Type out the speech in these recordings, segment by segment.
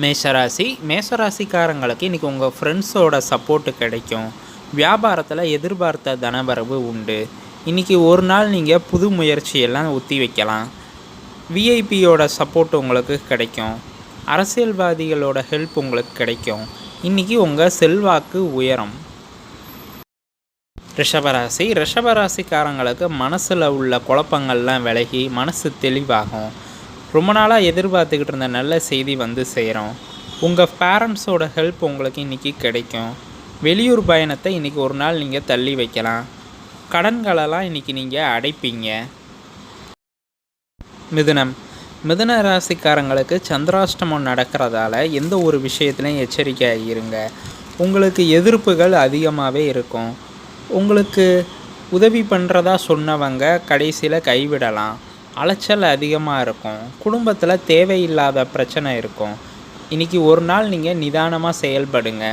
மேஷராசி. மேஷராசிக்காரங்களுக்கு இன்றைக்கி உங்கள் ஃப்ரெண்ட்ஸோட சப்போர்ட்டு கிடைக்கும். வியாபாரத்தில் எதிர்பார்த்த தனவரவு உண்டு. இன்றைக்கி ஒரு நாள் நீங்கள் புது முயற்சியெல்லாம் ஒத்தி வைக்கலாம். விஐபியோட சப்போர்ட் உங்களுக்கு கிடைக்கும். அரசியல்வாதிகளோட ஹெல்ப் உங்களுக்கு கிடைக்கும். இன்றைக்கி உங்கள் செல்வாக்கு உயரம். ரிஷபராசி. ரிஷபராசிக்காரங்களுக்கு மனசில் உள்ள குழப்பங்கள்லாம் விலகி மனசு தெளிவாகும். ரொம்ப நாளாக எதிர்பார்த்துக்கிட்டு இருந்த நல்ல செய்தி வந்து சேரும். உங்கள் பேரண்ட்ஸோட ஹெல்ப் உங்களுக்கு இன்றைக்கி கிடைக்கும். வெளியூர் பயணத்தை இன்றைக்கி ஒரு நாள் நீங்கள் தள்ளி வைக்கலாம். கடன்களெல்லாம் இன்றைக்கி நீங்கள் அடைப்பீங்க. மிதுனம். மிதுன ராசிக்காரங்களுக்கு சந்திராஷ்டமம் நடக்கிறதால எந்த ஒரு விஷயத்துலையும் எச்சரிக்கையாக இருங்க. உங்களுக்கு எதிர்ப்புகள் அதிகமாகவே இருக்கும். உங்களுக்கு உதவி பண்ணுறதா சொன்னவங்க கடைசியில் கைவிடலாம். அலைச்சல் அதிகமாக இருக்கும். குடும்பத்தில் தேவையில்லாத பிரச்சனை இருக்கும். இன்றைக்கி ஒரு நாள் நீங்கள் நிதானமாக செயல்படுங்க.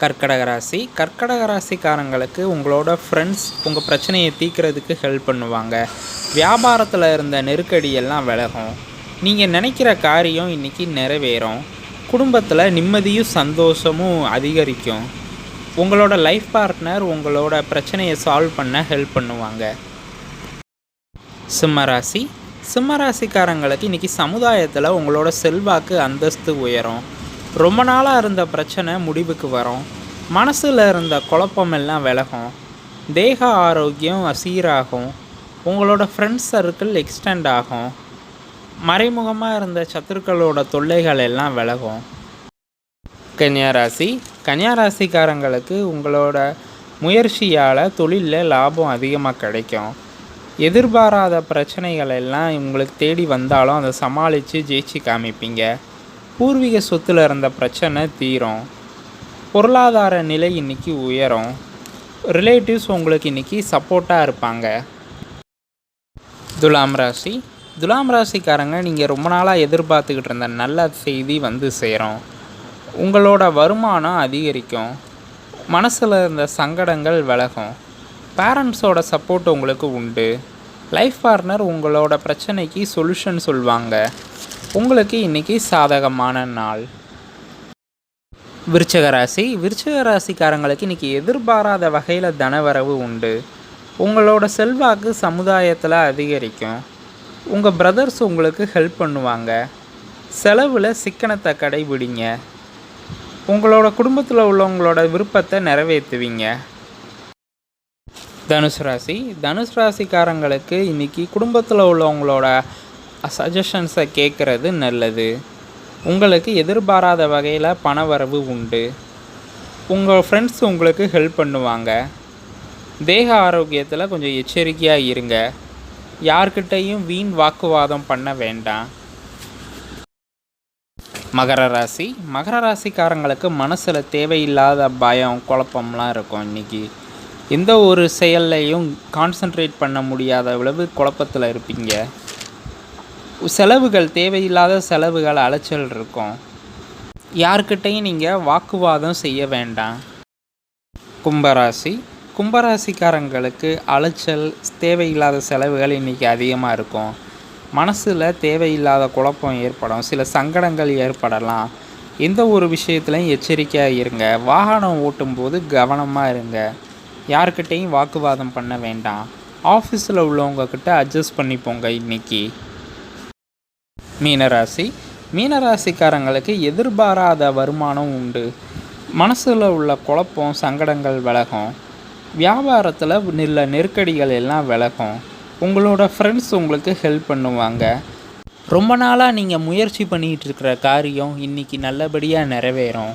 கர்க்கடக ராசி. கர்க்கடக ராசிக்காரங்களுக்கு உங்களோட ஃப்ரெண்ட்ஸ் உங்கள் பிரச்சனையை தீக்கிறதுக்கு ஹெல்ப் பண்ணுவாங்க. வியாபாரத்தில் இருந்த நெருக்கடியெல்லாம் விலகும். நீங்கள் நினைக்கிற காரியம் இன்றைக்கி நிறைவேறும். குடும்பத்தில் நிம்மதியும் சந்தோஷமும் அதிகரிக்கும். உங்களோட லைஃப் பார்ட்னர் உங்களோட பிரச்சனையை சால்வ் பண்ண ஹெல்ப் பண்ணுவாங்க. சிம்மராசி சிம்மராசிக்காரங்களுக்கு இன்றைக்கி சமுதாயத்தில் உங்களோட செல்வாக்கு அந்தஸ்து உயரும். ரொம்ப நாளாக இருந்த பிரச்சனை முடிவுக்கு வரும். மனசில் இருந்த குழப்பமெல்லாம் விலகும். தேக ஆரோக்கியம் சீராகும். உங்களோட ஃப்ரெண்ட்ஸ் சர்க்கிள் எக்ஸ்டெண்ட் ஆகும். மறைமுகமாக இருந்த சத்துருக்களோட தொல்லைகள் எல்லாம் விலகும். கன்னியாராசி கன்னியாராசிக்காரங்களுக்கு உங்களோட முயற்சியால் தொழிலில் லாபம் அதிகமாக கிடைக்கும். எதிர்பாராத பிரச்சனைகள் எல்லாம் உங்களுக்கு தேடி வந்தாலும் அதை சமாளித்து ஜெயிச்சு காமிப்பீங்க. பூர்வீக சொத்தில் இருந்த பிரச்சனை தீரும். பொருளாதார நிலை இன்றைக்கி உயரும். ரிலேட்டிவ்ஸ் உங்களுக்கு இன்றைக்கி சப்போர்ட்டாக இருப்பாங்க. துலாம் ராசி. துலாம் ராசிக்காரங்க நீங்கள் ரொம்ப நாளாக எதிர்பார்த்துக்கிட்டு இருந்த நல்ல செய்தி வந்து சேரும். உங்களோட வருமானம் அதிகரிக்கும். மனசில் இருந்த சங்கடங்கள் விலகும். பேரண்ட்ஸோட சப்போர்ட் உங்களுக்கு உண்டு. லைஃப் பார்ட்னர் உங்களோட பிரச்சனைக்கு சொல்யூஷன் சொல்லுவாங்க உங்களுக்கு இன்றைக்கி சாதகமான நாள். விருச்சக ராசி. விருச்சக ராசிக்காரங்களுக்கு இன்றைக்கி எதிர்பாராத வகையில் தனவரவு உண்டு. உங்களோட செல்வாக்கு சமுதாயத்தில் அதிகரிக்கும். உங்கள் பிரதர்ஸ் உங்களுக்கு ஹெல்ப் பண்ணுவாங்க. செலவில் சிக்கனத்தை கடைபிடிங்க. உங்களோட குடும்பத்தில் உள்ளவங்களோட விருப்பத்தை நிறைவேற்றுவீங்க. தனுசு ராசி. தனுசு ராசிக்காரங்களுக்கு இன்றைக்கி குடும்பத்தில் உள்ளவங்களோட சஜஷன்ஸை கேட்குறது நல்லது. உங்களுக்கு எதிர்பாராத வகையில் பணவரவு உண்டு. உங்கள் ஃப்ரெண்ட்ஸ் உங்களுக்கு ஹெல்ப் பண்ணுவாங்க. தேக ஆரோக்கியத்தில் கொஞ்சம் எச்சரிக்கையாக இருங்க. யார்கிட்டையும் வீண் வாக்குவாதம் பண்ண வேண்டாம். மகர ராசி. மகர ராசிக்காரங்களுக்கு மனசில் தேவையில்லாத பயம் குழப்பம்லாம் இருக்கும் இன்றைக்கி எந்த ஒரு செயல்லையும் கான்சன்ட்ரேட் பண்ண முடியாத அளவு குழப்பத்தில் இருப்பீங்க. செலவுகள் தேவையில்லாத செலவுகள் அலைச்சல் இருக்கும். யார்கிட்டையும் நீங்கள் வாக்குவாதம் செய்ய வேண்டாம். கும்பராசி. கும்பராசிக்காரங்களுக்கு அலைச்சல் தேவையில்லாத செலவுகள் இன்றைக்கி அதிகமாக இருக்கும். மனசில் தேவையில்லாத குழப்பம் ஏற்படும். சில சங்கடங்கள் ஏற்படலாம். எந்த ஒரு விஷயத்துலையும் எச்சரிக்கையாக இருங்க. வாகனம் ஓட்டும்போது கவனமாக இருங்க. யார்கிட்டையும் வாக்குவாதம் பண்ண வேண்டாம். ஆஃபீஸில் உள்ளவங்கக்கிட்ட அட்ஜஸ்ட் பண்ணிப்போங்க இன்றைக்கி மீனராசி. மீனராசிக்காரங்களுக்கு எதிர்பாராத வருமானம் உண்டு. மனசில் உள்ள குழப்பம் சங்கடங்கள் விலகும். வியாபாரத்தில் நில நெருக்கடிகள் எல்லாம் விலகும். உங்களோட ஃப்ரெண்ட்ஸ் உங்களுக்கு ஹெல்ப் பண்ணுவாங்க. ரொம்ப நாளாக நீங்கள் முயற்சி பண்ணிகிட்டு இருக்கிற காரியம் இன்றைக்கி நல்லபடியாக நிறைவேறும்.